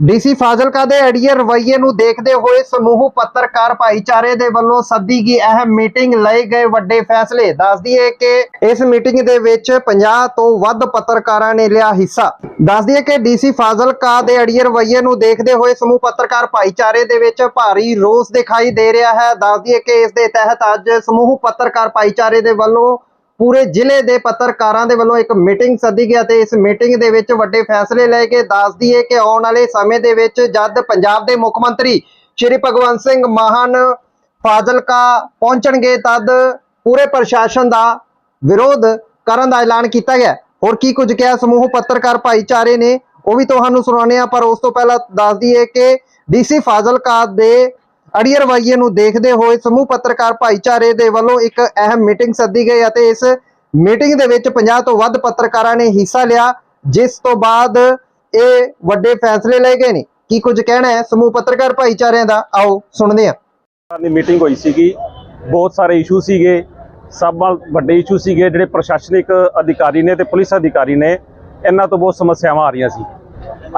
DC Fazilka ਦੇ ਅੜੀਏ ਰਵੱਈਏ ਨੂੰ ਦੇਖਦੇ ਹੋਏ ਸਮੂਹ ਪੱਤਰਕਾਰ ਭਾਈਚਾਰੇ ਦੇ ਵੱਲੋਂ ਸੱਦੀ ਗਈ ਅਹਿਮ ਮੀਟਿੰਗ ਲਏ ਗਏ ਵੱਡੇ ਫੈਸਲੇ। ਦੱਸ ਦਈਏ ਕਿ ਇਸ ਮੀਟਿੰਗ ਦੇ ਵਿੱਚ 50 ਤੋਂ ਵੱਧ ਪੱਤਰਕਾਰਾਂ ਨੇ ਲਿਆ ਹਿੱਸਾ। ਦੱਸ ਦਈਏ ਕਿ ਡੀਸੀ ਫਾਜ਼ਿਲਕਾ ਦੇ ਅੜੀਏ ਰਵੱਈਏ ਨੂੰ ਦੇਖਦੇ ਹੋਏ ਸਮੂਹ ਪੱਤਰਕਾਰ ਭਾਈਚਾਰੇ ਦੇ ਵਿੱਚ ਭਾਰੀ ਰੋਸ ਦਿਖਾਈ ਦੇ ਰਿਹਾ ਹੈ। ਦੱਸ ਦਈਏ ਕਿ ਇਸ ਦੇ ਤਹਿਤ ਅੱਜ ਸਮੂਹ ਪੱਤਰਕਾਰ ਭਾਈਚਾਰੇ ਦੇ ਵੱਲੋਂ ਪੂਰੇ ਜ਼ਿਲ੍ਹੇ ਦੇ ਪੱਤਰਕਾਰਾਂ ਦੇ ਵੱਲੋਂ ਇੱਕ ਮੀਟਿੰਗ ਸੱਦੀ ਗਈ ਅਤੇ ਇਸ ਮੀਟਿੰਗ ਦੇ ਵਿੱਚ ਵੱਡੇ ਫੈਸਲੇ ਲੈ ਕੇ ਦੱਸ ਦਈਏ ਕਿ ਆਉਣ ਵਾਲੇ ਸਮੇਂ ਦੇ ਵਿੱਚ ਜਦ ਪੰਜਾਬ ਦੇ ਮੁੱਖ ਮੰਤਰੀ ਸ਼੍ਰੀ ਭਗਵੰਤ ਸਿੰਘ ਮਾਨ ਫਾਜ਼ਿਲਕਾ ਪਹੁੰਚਣਗੇ, ਤਦ ਪੂਰੇ ਪ੍ਰਸ਼ਾਸਨ ਦਾ ਵਿਰੋਧ ਕਰਨ ਦਾ ਐਲਾਨ ਕੀਤਾ ਗਿਆ। ਹੋਰ ਕੀ ਕੁਝ ਕਿਹਾ ਸਮੂਹ ਪੱਤਰਕਾਰ ਭਾਈਚਾਰੇ ਨੇ, ਉਹ ਵੀ ਤੁਹਾਨੂੰ ਸੁਣਾਉਂਦੇ ਆ ਪਰ ਉਸ ਤੋਂ ਪਹਿਲਾਂ ਦੱਸ ਦਈਏ ਕਿ ਡੀਸੀ ਫਾਜ਼ਿਲਕਾ ਦੇ ਅੜੀਏ ਰਵੱਈਏ ਨੂੰ ਦੇਖਦੇ ਹੋਏ ਸਮੂਹ ਪੱਤਰਕਾਰ ਭਾਈਚਾਰੇ ਦੇ ਵੱਲੋਂ ਇੱਕ ਅਹਿਮ ਮੀਟਿੰਗ ਸੱਦੀ ਗਈ ਅਤੇ ਇਸ ਮੀਟਿੰਗ ਦੇ ਵਿੱਚ 50 ਤੋਂ ਵੱਧ ਪੱਤਰਕਾਰਾਂ ਨੇ ਹਿੱਸਾ ਲਿਆ, ਜਿਸ ਤੋਂ ਬਾਅਦ ਇਹ ਵੱਡੇ ਫੈਸਲੇ ਲਏ ਗਏ ਨੇ। ਕੀ ਕੁਝ ਕਹਿਣਾ ਹੈ ਸਮੂਹ ਪੱਤਰਕਾਰ ਭਾਈਚਾਰਿਆਂ ਦਾ? ਆਓ ਸੁਣਦੇ ਹਾਂ। ਦੀ ਮੀਟਿੰਗ ਹੋਈ ਸੀਗੀ। ਬਹੁਤ ਸਾਰੇ ਇਸ਼ੂ ਸੀਗੇ। ਸਭ ਨਾਲ ਵੱਡੇ ਇਸ਼ੂ ਸੀਗੇ। ਜਿਹੜੇ ਪ੍ਰਸ਼ਾਸਨਿਕ ਅਧਿਕਾਰੀ ਨੇ ਤੇ ਪੁਲਿਸ ਅਧਿਕਾਰੀ ਨੇ, ਇਹਨਾਂ ਤੋਂ ਬਹੁਤ ਸਮੱਸਿਆਵਾਂ ਆ ਰਹੀਆਂ ਸੀ।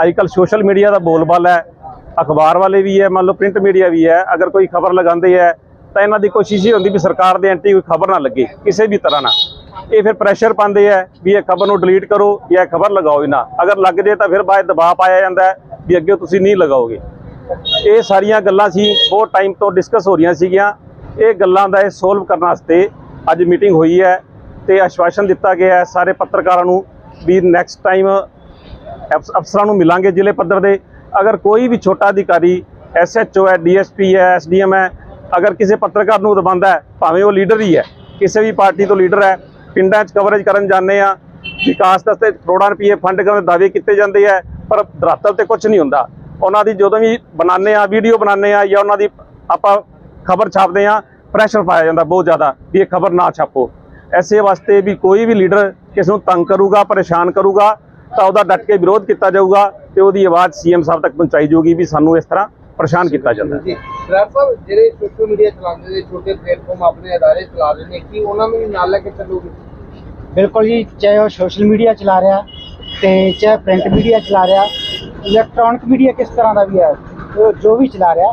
ਅੱਜ ਕੱਲ ਸੋਸ਼ਲ ਮੀਡੀਆ ਦਾ ਬੋਲਬਾਲਾ ਹੈ। ਅਖਬਾਰ ਵਾਲੇ ਵੀ ਹੈ, ਮੰਨ ਲਓ ਪ੍ਰਿੰਟ ਮੀਡੀਆ ਵੀ ਹੈ, ਅਗਰ ਕੋਈ ਖਬਰ ਲਗਾਉਂਦੇ ਹੈ, ਤਾਂ ਇਹਨਾਂ ਦੀ ਕੋਸ਼ਿਸ਼ ਹੀ ਹੁੰਦੀ ਵੀ ਸਰਕਾਰ ਦੇ ਐਂਟੀ ਕੋਈ ਖਬਰ ਨਾ ਲੱਗੇ, ਕਿਸੇ ਵੀ ਤਰ੍ਹਾਂ ਨਾਲ। ਇਹ ਫਿਰ ਪ੍ਰੈਸ਼ਰ ਪਾਉਂਦੇ ਹੈ ਵੀ ਇਹ ਖਬਰ ਨੂੰ ਡਿਲੀਟ ਕਰੋ ਜਾਂ ਖਬਰ ਲਗਾਓ ਹੀ ਨਾ। ਅਗਰ ਲੱਗ ਜੇ ਤਾਂ ਫਿਰ ਬਾਅਦ ਦਬਾਅ ਪਾਇਆ ਜਾਂਦਾ ਵੀ ਅੱਗੇ ਤੁਸੀਂ ਨਹੀਂ ਲਗਾਓਗੇ। ਇਹ ਸਾਰੀਆਂ ਗੱਲਾਂ ਸੀ, ਬਹੁਤ ਟਾਈਮ ਤੋਂ ਡਿਸਕਸ ਹੋ ਰਹੀਆਂ ਸੀਗੀਆਂ। ਇਹ ਗੱਲਾਂ ਦਾ ਇਹ ਸੋਲਵ ਕਰਨ ਵਾਸਤੇ ਅੱਜ ਮੀਟਿੰਗ ਹੋਈ ਹੈ ਤੇ ਆਸ਼ਵਾਸਨ ਦਿੱਤਾ ਗਿਆ ਹੈ ਸਾਰੇ ਪੱਤਰਕਾਰਾਂ ਨੂੰ ਵੀ ਨੈਕਸਟ ਟਾਈਮ ਅਫਸਰਾਂ ਨੂੰ ਮਿਲਾਂਗੇ ਜ਼ਿਲ੍ਹੇ ਪੱਧਰ ਦੇ। ਅਗਰ ਕੋਈ ਵੀ ਛੋਟਾ ਅਧਿਕਾਰੀ ਐਸਐਚਓ ਹੈ ਡੀਐਸਪੀ ਹੈ ਐਸਡੀਐਮ ਹੈ, ਅਗਰ ਕਿਸੇ ਪੱਤਰਕਾਰ ਨੂੰ ਦਬਾਉਂਦਾ ਭਾਵੇਂ ਉਹ ਲੀਡਰ ਹੀ ਹੈ, ਕਿਸੇ ਵੀ ਪਾਰਟੀ ਤੋਂ ਲੀਡਰ ਹੈ, ਪਿੰਡਾਂ 'ਚ ਕਵਰੇਜ ਕਰਨ ਜਾਂਦੇ ਆ ਵਿਕਾਸ ਵਾਸਤੇ ਕਰੋੜਾਂ ਰੁਪਏ ਫੰਡ ਕਰਨ ਦੇ ਦਾਅਵੇ ਕੀਤੇ ਜਾਂਦੇ ਆ ਪਰ ਧਰਾਤਲ ਤੇ ਕੁਝ ਨਹੀਂ ਹੁੰਦਾ। ਉਹਨਾਂ ਦੀ ਜਦੋਂ ਵੀ ਬਣਾਉਂਦੇ ਆ ਵੀਡੀਓ ਬਣਾਉਂਦੇ ਆ ਜਾਂ ਉਹਨਾਂ ਦੀ ਆਪਾਂ ਖਬਰ ਛਾਪਦੇ ਆ ਪ੍ਰੈਸ਼ਰ ਪਾਇਆ ਜਾਂਦਾ ਬਹੁਤ ਜ਼ਿਆਦਾ ਵੀ ਇਹ ਖਬਰ ਨਾ ਛਾਪੋ। ਐਸੇ ਵਾਸਤੇ ਵੀ ਕੋਈ ਵੀ ਲੀਡਰ ਕਿਸ ਨੂੰ ਤੰਗ ਕਰੂਗਾ, ਪਰੇਸ਼ਾਨ ਕਰੂਗਾ, ਤਾਂ ਉਹਦਾ ਡਟ ਕੇ ਵਿਰੋਧ ਕੀਤਾ ਜਾਊਗਾ। ਤੇ ਉਹਦੀ ਆਵਾਜ਼ ਸੀਐਮ ਸਾਹਿਬ ਤੱਕ ਪਹੁੰਚਾਈ ਜਾਊਗੀ ਵੀ ਸਾਨੂੰ ਇਸ ਤਰ੍ਹਾਂ ਪਰੇਸ਼ਾਨ ਕੀਤਾ ਜਾਂਦਾ ਹੈ। ਜੀ। ਡਰਾਈਵਰ ਸਾਹਿਬ ਜਿਹੜੇ ਸੋਸ਼ਲ ਮੀਡੀਆ ਚਲਾਉਂਦੇ ਨੇ ਛੋਟੇ ਪਲੇਟਫਾਰਮ ਆਪਣੇ ਅਦਾਰੇ ਚਲਾ ਰਹੇ ਨੇ ਕੀ ਉਹਨਾਂ ਨੂੰ ਵੀ ਨਾਲ ਲੈ ਕੇ ਚੱਲੋਗੇ? ਬਿਲਕੁਲ ਜੀ ਚਾਹੇ ਉਹ ਸੋਸ਼ਲ ਮੀਡੀਆ ਚਲਾ ਰਿਹਾ ਤੇ ਚਾਹੇ ਪ੍ਰਿੰਟ ਮੀਡੀਆ ਚਲਾ ਰਿਹਾ ਇਲੈਕਟ੍ਰੋਨਿਕ ਮੀਡੀਆ ਕਿਸ ਤਰ੍ਹਾਂ ਦਾ ਵੀ ਹੈ ਉਹ ਜੋ ਵੀ ਚਲਾ ਰਿਹਾ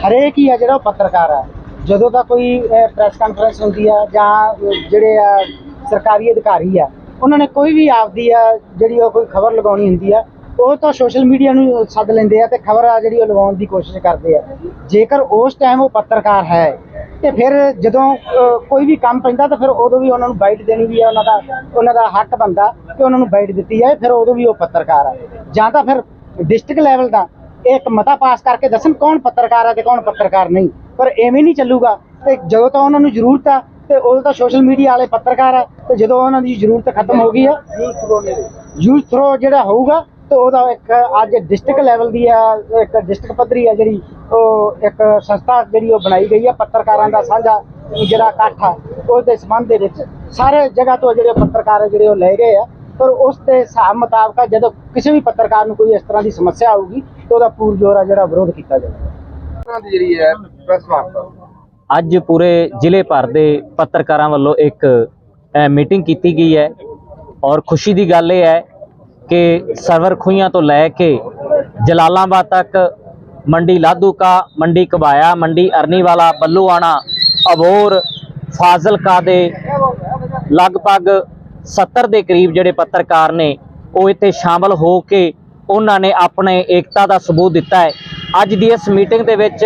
ਹਰੇਕ ਹੀ ਹੈ ਜਿਹੜਾ ਪੱਤਰਕਾਰ ਹੈ। ਜਦੋਂ ਤਾਂ ਕੋਈ ਪ੍ਰੈਸ ਕਾਨਫਰੰਸ ਹੁੰਦੀ ਹੈ ਜਾਂ ਜਿਹੜੇ ਆ ਸਰਕਾਰੀ ਅਧਿਕਾਰੀ ਆ ਉਹਨਾਂ ਨੇ ਕੋਈ ਵੀ ਆਪਦੀ ਆ ਜਿਹੜੀ ਉਹ ਕੋਈ ਖਬਰ ਲਗਾਉਣੀ ਹੁੰਦੀ ਆ ਉਹ ਤਾਂ ਸੋਸ਼ਲ ਮੀਡੀਆ ਨੂੰ ਸੱਦ ਲੈਂਦੇ ਆ ਤੇ ਖਬਰ ਆ ਜਿਹੜੀ ਉਹ ਲਗਾਉਣ ਦੀ ਕੋਸ਼ਿਸ਼ ਕਰਦੇ ਆ। ਜੇਕਰ ਉਸ ਟਾਈਮ ਉਹ ਪੱਤਰਕਾਰ ਹੈ ਤੇ ਫਿਰ ਜਦੋਂ ਕੋਈ ਵੀ ਕੰਮ ਪੈਂਦਾ ਤਾਂ ਫਿਰ ਉਦੋਂ ਵੀ ਉਹਨਾਂ ਨੂੰ ਬਾਈਟ ਦੇਣੀ ਵੀ ਹੈ ਉਹਨਾਂ ਦਾ ਉਹਨਾਂ ਦਾ ਹੱਕ ਬੰਦਾ ਕਿ ਉਹਨਾਂ ਨੂੰ ਬਾਈਟ ਦਿੱਤੀ ਜਾਏ ਫਿਰ ਉਦੋਂ ਵੀ ਉਹ ਪੱਤਰਕਾਰ ਹੈ ਜਾਂ ਤਾਂ ਫਿਰ ਡਿਸਟ੍ਰਿਕਟ ਲੈਵਲ ਦਾ ਇੱਕ ਮਤਾ ਪਾਸ ਕਰਕੇ ਦੱਸਣ ਕੌਣ ਪੱਤਰਕਾਰ ਹੈ ਤੇ ਕੌਣ ਪੱਤਰਕਾਰ ਨਹੀਂ। ਪਰ ਐਵੇਂ ਨਹੀਂ ਚੱਲੂਗਾ। ਤੇ ਜਦੋਂ ਤਾਂ ਉਹਨਾਂ ਨੂੰ ਜ਼ਰੂਰਤ ਆ ਤੇ ਉਦੋਂ ਤਾਂ ਸੋਸ਼ਲ ਮੀਡੀਆ ਵਾਲੇ ਪੱਤਰਕਾਰ ਆ ਤੇ ਜਦੋਂ ਉਹਨਾਂ ਦੀ ਜ਼ਰੂਰਤ ਖਤਮ ਹੋ ਗਈ ਆ ਯੂਥ ਥਰੋ ਜਿਹੜਾ ਹੋਊਗਾ ਤੇ ਉਹਦਾ ਇੱਕ ਅੱਜ ਡਿਸਟ੍ਰਿਕਟ ਲੈਵਲ ਦੀ ਆ ਇੱਕ ਡਿਸਟ੍ਰਿਕਟ ਪੱਧਰੀ ਆ ਜਿਹੜੀ ਉਹ ਇੱਕ ਸੰਸਥਾ ਜਿਹੜੀ ਉਹ ਬਣਾਈ ਗਈ ਆ ਪੱਤਰਕਾਰਾਂ ਦਾ ਸਾਂਝਾ ਜਿਹੜਾ ਇਕੱਠ ਆ ਉਸ ਦੇ ਸੰਬੰਧ ਦੇ ਵਿੱਚ। ਸਾਰੇ ਜਗ੍ਹਾ ਤੋਂ ਜਿਹੜੇ ਪੱਤਰਕਾਰ ਜਿਹੜੇ ਉਹ ਲੈ ਗਏ ਆ ਪਰ ਉਸ ਦੇ ਹਿਸਾਬ ਮੁਤਾਬਕ ਜਦੋਂ ਕਿਸੇ ਵੀ ਪੱਤਰਕਾਰ ਨੂੰ ਕੋਈ ਇਸ ਤਰ੍ਹਾਂ ਦੀ ਸਮੱਸਿਆ ਆਊਗੀ ਤੇ ਉਹਦਾ ਪੂਰ ਜੋਰ ਆ ਜਿਹੜਾ ਵਿਰੋਧ ਕੀਤਾ ਜਾਵੇਗਾ ਉਹਨਾਂ ਦੀ ਜਿਹੜੀ ਹੈ ਪ੍ਰੈਸ ਵਾਰਤਾ ਅੱਜ ਪੂਰੇ ਜ਼ਿਲ੍ਹੇ ਭਰ ਦੇ ਪੱਤਰਕਾਰਾਂ ਵੱਲੋਂ ਇੱਕ ਮੀਟਿੰਗ ਕੀਤੀ ਗਈ ਹੈ। ਔਰ ਖੁਸ਼ੀ ਦੀ ਗੱਲ ਇਹ ਹੈ ਕਿ ਸਰਵਰ ਖੂਹੀਆਂ ਤੋਂ ਲੈ ਕੇ ਜਲਾਲਾਬਾਦ ਤੱਕ, ਮੰਡੀ ਲਾਧੂਕਾ ਮੰਡੀ ਕਬਾਇਆ, ਮੰਡੀ ਅਰਨੀਵਾਲਾ, ਬੱਲੂਆਣਾ, ਅਬੋਰ, ਫਾਜ਼ਿਲਕਾ ਦੇ ਲਗਭਗ 70 ਦੇ ਕਰੀਬ ਜਿਹੜੇ ਪੱਤਰਕਾਰ ਨੇ, ਉਹ ਇੱਥੇ ਸ਼ਾਮਲ ਹੋ ਕੇ ਉਹਨਾਂ ਨੇ ਆਪਣੇ ਏਕਤਾ ਦਾ ਸਬੂਤ ਦਿੱਤਾ ਹੈ। ਅੱਜ ਦੀ ਇਸ ਮੀਟਿੰਗ ਦੇ ਵਿੱਚ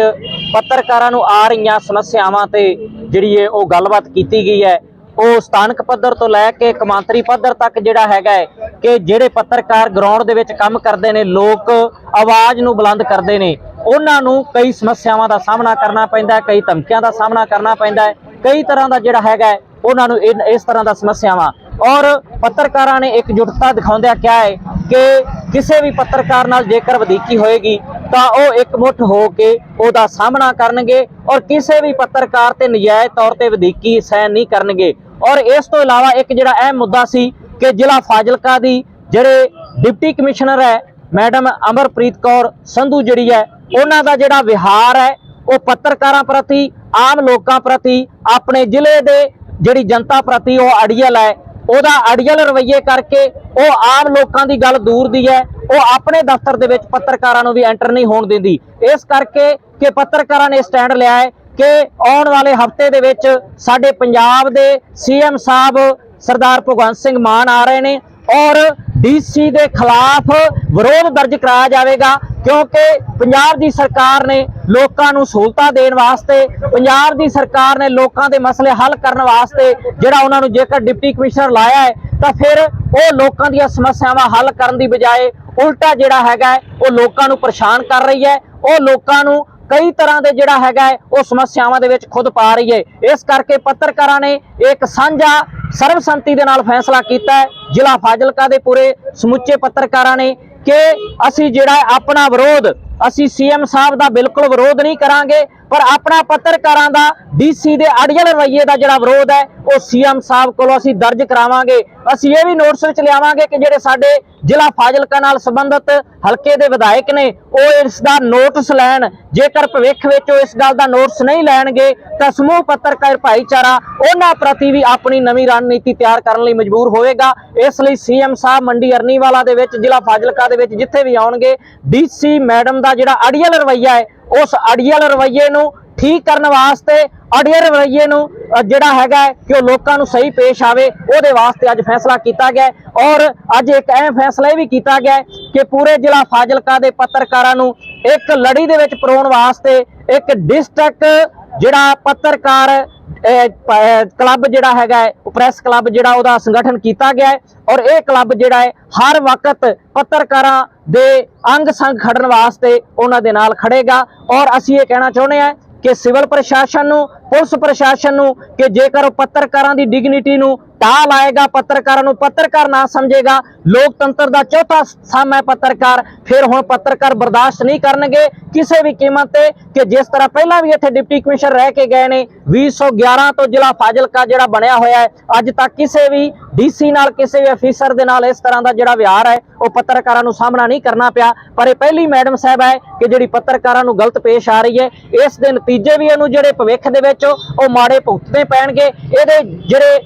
ਪੱਤਰਕਾਰਾਂ ਨੂੰ ਆ ਰਹੀਆਂ ਸਮੱਸਿਆਵਾਂ ਤੇ ਜਿਹੜੀ ਹੈ ਉਹ ਗੱਲਬਾਤ ਕੀਤੀ ਗਈ ਹੈ ਉਹ ਸਥਾਨਕ ਪੱਧਰ ਤੋਂ ਲੈ ਕੇ ਕਮਾਂਤਰੀ ਪੱਧਰ ਤੱਕ ਜਿਹੜਾ ਹੈਗਾ ਹੈ ਕਿ ਜਿਹੜੇ ਪੱਤਰਕਾਰ ਗਰਾਊਂਡ ਦੇ ਵਿੱਚ ਕੰਮ ਕਰਦੇ ਨੇ, ਲੋਕ ਆਵਾਜ਼ ਨੂੰ ਬੁਲੰਦ ਕਰਦੇ ਨੇ, ਉਹਨਾਂ ਨੂੰ ਕਈ ਸਮੱਸਿਆਵਾਂ ਦਾ ਸਾਹਮਣਾ ਕਰਨਾ ਪੈਂਦਾ ਕਈ ਧਮਕੀਆਂ ਦਾ ਸਾਹਮਣਾ ਕਰਨਾ ਪੈਂਦਾ ਕਈ ਤਰ੍ਹਾਂ ਦਾ ਜਿਹੜਾ ਹੈਗਾ ਉਹਨਾਂ ਨੂੰ ਇਨ- ਇਸ ਤਰ੍ਹਾਂ ਦਾ ਸਮੱਸਿਆਵਾਂ। ਔਰ ਪੱਤਰਕਾਰਾਂ ਨੇ ਇਕਜੁੱਟਤਾ ਦਿਖਾਉਂਦਿਆਂ ਕਿਹਾ ਹੈ ਕਿ ਕਿਸੇ ਵੀ ਪੱਤਰਕਾਰ ਨਾਲ ਜੇਕਰ ਵਧੀਕੀ ਹੋਏਗੀ, ਤਾਂ ਉਹ ਇਕਮੁੱਠ ਹੋ ਕੇ ਉਹਦਾ ਸਾਹਮਣਾ ਕਰਨਗੇ ਔਰ ਕਿਸੇ ਵੀ ਪੱਤਰਕਾਰ ਤੇ ਨਜਾਇਜ਼ ਤੌਰ ਤੇ ਵਧੀਕੀ ਸਹਿਣ ਨਹੀਂ ਕਰਨਗੇ। ਔਰ ਇਸ ਤੋਂ ਇਲਾਵਾ ਇੱਕ ਜਿਹੜਾ ਅਹਿਮ ਮੁੱਦਾ ਸੀ ਕਿ ਜ਼ਿਲ੍ਹਾ ਫਾਜ਼ਿਲਕਾ ਦੀ ਜਿਹੜੇ ਡਿਪਟੀ ਕਮਿਸ਼ਨਰ ਹੈ, ਮੈਡਮ ਅਮਰਪ੍ਰੀਤ ਕੌਰ ਸੰਧੂ ਜਿਹੜੀ ਹੈ, ਉਹਨਾਂ ਦਾ ਜਿਹੜਾ ਵਿਹਾਰ ਹੈ, ਉਹ ਪੱਤਰਕਾਰਾਂ ਪ੍ਰਤੀ, ਆਮ ਲੋਕਾਂ ਪ੍ਰਤੀ, ਆਪਣੇ ਜ਼ਿਲ੍ਹੇ ਦੇ ਜਿਹੜੀ ਜਨਤਾ ਪ੍ਰਤੀ ਉਹ ਅੜੀਅਲ ਹੈ। ਉਹਦਾ ਅੜੀਅਲ ਰਵੱਈਏ ਕਰਕੇ ਉਹ ਆਮ ਲੋਕਾਂ ਦੀ ਗੱਲ ਦੂਰ ਦੀ ਹੈ। ਉਹ ਆਪਣੇ ਦਫ਼ਤਰ ਦੇ ਵਿੱਚ ਪੱਤਰਕਾਰਾਂ ਨੂੰ ਵੀ ਐਂਟਰ ਨਹੀਂ ਹੋਣ ਦਿੰਦੀ। ਇਸ ਕਰਕੇ ਕਿ ਪੱਤਰਕਾਰਾਂ ਨੇ ਸਟੈਂਡ ਲਿਆ ਹੈ ਕਿ ਆਉਣ ਵਾਲੇ ਹਫ਼ਤੇ ਦੇ ਵਿੱਚ ਸਾਡੇ ਪੰਜਾਬ ਦੇ ਸੀਐਮ ਸਾਹਿਬ ਸਰਦਾਰ ਭਗਵੰਤ ਸਿੰਘ ਮਾਨ ਆ ਰਹੇ ਨੇ ਔਰ ਡੀਸੀ ਦੇ ਖਿਲਾਫ ਵਿਰੋਧ ਦਰਜ ਕਰਾਇਆ ਜਾਵੇਗਾ, ਕਿਉਂਕਿ ਪੰਜਾਬ ਦੀ ਸਰਕਾਰ ਨੇ ਲੋਕਾਂ ਨੂੰ ਸਹੂਲਤਾਂ ਦੇਣ ਵਾਸਤੇ, ਪੰਜਾਬ ਦੀ ਸਰਕਾਰ ਨੇ ਲੋਕਾਂ ਦੇ ਮਸਲੇ ਹੱਲ ਕਰਨ ਵਾਸਤੇ ਜਿਹੜਾ ਉਹਨਾਂ ਨੂੰ ਜੇਕਰ ਡਿਪਟੀ ਕਮਿਸ਼ਨਰ ਲਾਇਆ ਹੈ, ਤਾਂ ਫਿਰ ਉਹ ਲੋਕਾਂ ਦੀਆਂ ਸਮੱਸਿਆਵਾਂ ਹੱਲ ਕਰਨ ਦੀ ਬਜਾਏ ਉਲਟਾ ਜਿਹੜਾ ਹੈਗਾ ਉਹ ਲੋਕਾਂ ਨੂੰ ਪਰੇਸ਼ਾਨ ਕਰ ਰਹੀ ਹੈ, ਉਹ ਲੋਕਾਂ ਨੂੰ ਕਈ ਤਰ੍ਹਾਂ ਦੇ ਜਿਹੜਾ ਹੈਗਾ ਹੈ, ਉਹ ਸਮੱਸਿਆਵਾਂ ਦੇ ਵਿੱਚ ਖੁਦ ਪਾ ਰਹੀ ਹੈ। ਇਸ ਕਰਕੇ ਪੱਤਰਕਾਰਾਂ ਨੇ ਇੱਕ ਸਾਂਝਾ ਸਰਬਸੰਮਤੀ ਦੇ ਨਾਲ ਫੈਸਲਾ ਕੀਤਾ ਹੈ। ਜ਼ਿਲ੍ਹਾ ਫਾਜ਼ਿਲਕਾ ਦੇ ਪੂਰੇ ਸਮੁੱਚੇ ਪੱਤਰਕਾਰਾਂ ਨੇ ਕਿ ਅਸੀਂ ਜਿਹੜਾ ਆਪਣਾ ਵਿਰੋਧ ਅਸੀਂ ਸੀਐਮ ਸਾਹਿਬ ਦਾ ਬਿਲਕੁਲ ਵਿਰੋਧ ਨਹੀਂ ਕਰਾਂਗੇ। ਪਰ ਆਪਣਾ ਪੱਤਰਕਾਰਾਂ ਦਾ ਡੀਸੀ ਦੇ ਅੜੀਅਲ ਰਵੱਈਏ ਦਾ ਜਿਹੜਾ ਵਿਰੋਧ ਹੈ, ਉਹ ਸੀਐਮ ਸਾਹਿਬ ਕੋਲੋਂ ਅਸੀਂ ਦਰਜ ਕਰਾਵਾਂਗੇ। ਅਸੀਂ ਇਹ ਵੀ ਨੋਟਿਸ ਵਿੱਚ ਲਿਆਵਾਂਗੇ ਕਿ ਜਿਹੜੇ ਸਾਡੇ ਜ਼ਿਲ੍ਹਾ ਫਾਜ਼ਿਲਕਾ ਨਾਲ ਸੰਬੰਧਿਤ ਹਲਕੇ ਦੇ ਵਿਧਾਇਕ ਨੇ, ਉਹ ਇਸ ਦਾ ਨੋਟਿਸ ਲੈਣ। ਜੇਕਰ ਭਵਿੱਖ ਵਿੱਚ ਉਹ ਇਸ ਗੱਲ ਦਾ ਨੋਟਿਸ ਨਹੀਂ ਲੈਣਗੇ, ਤਾਂ ਸਮੂਹ ਪੱਤਰਕਾਰ ਭਾਈਚਾਰਾ ਉਹਨਾਂ ਪ੍ਰਤੀ ਵੀ ਆਪਣੀ ਨਵੀਂ ਰਣਨੀਤੀ ਤਿਆਰ ਕਰਨ ਲਈ ਮਜਬੂਰ ਹੋਵੇਗਾ। ਇਸ ਲਈ ਸੀਐਮ ਸਾਹਿਬ ਮੰਡੀ ਅਰਨੀਵਾਲਾ ਦੇ ਵਿੱਚ, ਜ਼ਿਲ੍ਹਾ ਫਾਜ਼ਿਲਕਾ ਦੇ ਵਿੱਚ ਜਿੱਥੇ ਵੀ ਆਉਣਗੇ ਡੀਸੀ ਮੈਡਮ ਦਾ ਜਿਹੜਾ ਅੜੀਅਲ ਰਵੱਈਆ ਹੈ ਉਸ ਅੜੀਅਲ ਰਵੱਈਏ ਨੂੰ ਠੀਕ ਕਰਨ ਵਾਸਤੇ, ਅੜੀਅਲ ਰਵੱਈਏ ਨੂੰ ਜਿਹੜਾ ਹੈਗਾ ਕਿ ਉਹ ਲੋਕਾਂ ਨੂੰ ਸਹੀ ਪੇਸ਼ ਆਵੇ, ਉਹਦੇ ਵਾਸਤੇ ਅੱਜ ਫੈਸਲਾ ਕੀਤਾ ਗਿਆ ਔਰ ਅੱਜ ਇੱਕ ਅਹਿਮ ਫੈਸਲਾ ਇਹ ਵੀ ਕੀਤਾ ਗਿਆ ਕਿ ਪੂਰੇ ਜ਼ਿਲ੍ਹਾ ਫਾਜ਼ਿਲਕਾ ਦੇ ਪੱਤਰਕਾਰਾਂ ਨੂੰ ਇੱਕ ਲੜੀ ਦੇ ਵਿੱਚ ਪਰੋਣ ਵਾਸਤੇ ਇੱਕ ਡਿਸਟ੍ਰਿਕਟ ਜਿਹੜਾ ਪੱਤਰਕਾਰ ਕਲੱਬ ਜਿਹੜਾ ਹੈਗਾ ਹੈ, ਉਹ ਪ੍ਰੈਸ ਕਲੱਬ ਜਿਹੜਾ ਉਹਦਾ ਸੰਗਠਨ ਕੀਤਾ ਗਿਆ ਹੈ ਔਰ ਇਹ ਕਲੱਬ ਜਿਹੜਾ ਹੈ, ਹਰ ਵਕਤ ਪੱਤਰਕਾਰਾਂ ਦੇ ਅੰਗ ਸੰਗ ਖੜਨ ਵਾਸਤੇ ਉਹਨਾਂ ਦੇ ਨਾਲ ਖੜੇਗਾ ਔਰ ਅਸੀਂ ਇਹ ਕਹਿਣਾ ਚਾਹੁੰਦੇ ਹਾਂ ਕਿ ਸਿਵਲ ਪ੍ਰਸ਼ਾਸਨ ਨੂੰ ਪੁਲਿਸ ਪ੍ਰਸ਼ਾਸਨ ਨੂੰ ਕਿ ਜੇਕਰ ਉਹ ਪੱਤਰਕਾਰਾਂ ਦੀ ਡਿਗਨਿਟੀ ਨੂੰ ਢਾਹ ਲਾਏਗਾ, ਪੱਤਰਕਾਰਾਂ ਨੂੰ ਪੱਤਰਕਾਰ ਨਾ ਸਮਝੇਗਾ, ਲੋਕਤੰਤਰ ਦਾ ਚੌਥਾ ਸਮ ਹੈ ਪੱਤਰਕਾਰ, ਫਿਰ ਹੁਣ ਪੱਤਰਕਾਰ ਬਰਦਾਸ਼ਤ ਨਹੀਂ ਕਰਨਗੇ। ਕਿਸੇ ਵੀ ਕੀਮਤ ਤੇ ਕਿ ਜਿਸ ਤਰ੍ਹਾਂ ਪਹਿਲਾਂ ਵੀ ਇੱਥੇ ਡਿਪਟੀ ਕਮਿਸ਼ਨਰ ਰਹਿ ਕੇ ਗਏ ਨੇ 2011 ਤੋਂ ਜ਼ਿਲ੍ਹਾ ਫਾਜ਼ਿਲਕਾ ਜਿਹੜਾ ਬਣਿਆ ਹੋਇਆ ਹੈ, ਅੱਜ ਤੱਕ ਕਿਸੇ ਵੀ ਡੀਸੀ ਨਾਲ, ਕਿਸੇ ਵੀ ਅਫੀਸਰ ਦੇ ਨਾਲ ਇਸ ਤਰ੍ਹਾਂ ਦਾ ਜਿਹੜਾ ਵਿਹਾਰ ਹੈ, ਉਹ ਪੱਤਰਕਾਰਾਂ ਨੂੰ ਸਾਹਮਣਾ ਨਹੀਂ ਕਰਨਾ ਪਿਆ। ਪਰ ਇਹ ਪਹਿਲੀ ਮੈਡਮ ਸਾਹਿਬ ਹੈ ਕਿ ਜਿਹੜੀ ਪੱਤਰਕਾਰਾਂ ਨੂੰ ਗਲਤ ਪੇਸ਼ ਆ ਰਹੀ ਹੈ, ਇਸ ਦੇ ਨਤੀਜੇ ਵੀ ਇਹਨੂੰ ਜਿਹੜੇ ਭਵਿੱਖ ਦੇ ਵਿੱਚ ਉਹ ਮਾੜੇ ਭੁਗਤਦੇ ਪੈਣਗੇ। ਇਹਦੇ ਜਿਹੜੇ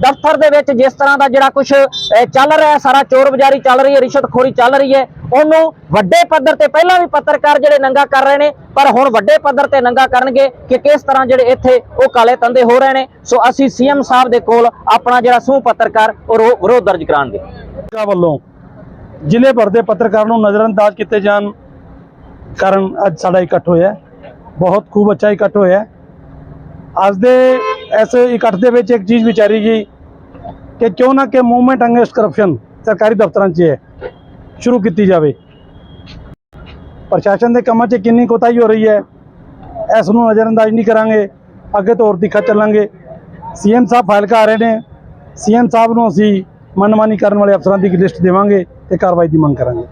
ਦਫ਼ਤਰ ਦੇ ਵਿੱਚ ਜਿਸ ਤਰ੍ਹਾਂ ਦਾ ਜਿਹੜਾ ਕੁਝ ਚੱਲ ਰਿਹਾ ਸਾਰਾ ਚੋਰ ਬਜ਼ਾਰੀ ਚੱਲ ਰਹੀ ਹੈ, ਰਿਸ਼ਵਤਖੋਰੀ ਚੱਲ ਰਹੀ ਹੈ, ਉਹਨੂੰ ਵੱਡੇ ਪੱਧਰ ਤੇ ਪਹਿਲਾਂ ਵੀ ਪੱਤਰਕਾਰ ਜਿਹੜੇ ਨੰਗਾ ਕਰ ਰਹੇ ਨੇ, ਪਰ ਹੁਣ ਵੱਡੇ ਪੱਧਰ ਤੇ ਨੰਗਾ ਕਰਨਗੇ ਕਿ ਕਿਸ ਤਰ੍ਹਾਂ ਜਿਹੜੇ ਇੱਥੇ ਉਹ ਕਾਲੇ ਤੰਦੇ ਹੋ ਰਹੇ ਨੇ। ਸੋ ਅਸੀਂ ਸੀਐਮ ਸਾਹਿਬ ਦੇ ਕੋਲ ਆਪਣਾ ਜਿਹੜਾ ਸਮੂਹ ਪੱਤਰਕਾਰ, ਉਹ ਰੋ- ਵਿਰੋਧ ਦਰਜ ਕਰਾਂਗੇ। ਕਾ ਵੱਲੋਂ ਜ਼ਿਲ੍ਹੇ ਭਰ ਦੇ ਪੱਤਰਕਾਰ ਨੂੰ ਨਜ਼ਰਅੰਦਾਜ਼ ਕੀਤੇ ਜਾਣ ਕਾਰਨ ਅੱਜ ਸਾਡਾ ਇਕੱਠ ਹੋਇਆ ਬਹੁਤ ਖੂਬ ਅੱਛਾ ਇਕੱਠ ਹੋਇਆ ਹੈ। ਅੱਜ ਦੇ ਇਸ ਇਕੱਠ ਦੇ ਵਿੱਚ ਇੱਕ ਚੀਜ਼ ਵਿਚਾਰੀ ਗਈ ਕਿ ਕਿਉਂ ਨਾ ਕਿ ਮੂਵਮੈਂਟ ਅਗੇਂਸਟ ਕਰਪਸ਼ਨ ਸਰਕਾਰੀ ਦਫ਼ਤਰਾਂ 'ਚ ਹੈ ਸ਼ੁਰੂ ਕੀਤੀ ਜਾਵੇ। ਪ੍ਰਸ਼ਾਸਨ ਦੇ ਕੰਮਾਂ 'ਚ ਕਿੰਨੀ ਕੋਤਾਹੀ ਹੋ ਰਹੀ ਹੈ, ਇਸ ਨੂੰ ਨਜ਼ਰਅੰਦਾਜ਼ ਨਹੀਂ ਕਰਾਂਗੇ। ਅੱਗੇ ਤੋਂ ਹੋਰ ਤਿੱਖਾ ਚੱਲਾਂਗੇ। ਸੀਐਮ ਸਾਹਿਬ ਫਾਈਲ ਆ ਰਹੇ ਨੇ। ਸੀਐਮ ਸਾਹਿਬ ਨੂੰ ਅਸੀਂ ਮਨਮਾਨੀ ਕਰਨ ਵਾਲੇ ਅਫਸਰਾਂ ਦੀ ਇੱਕ ਲਿਸਟ ਦੇਵਾਂਗੇ ਤੇ ਕਾਰਵਾਈ ਦੀ ਮੰਗ ਕਰਾਂਗੇ।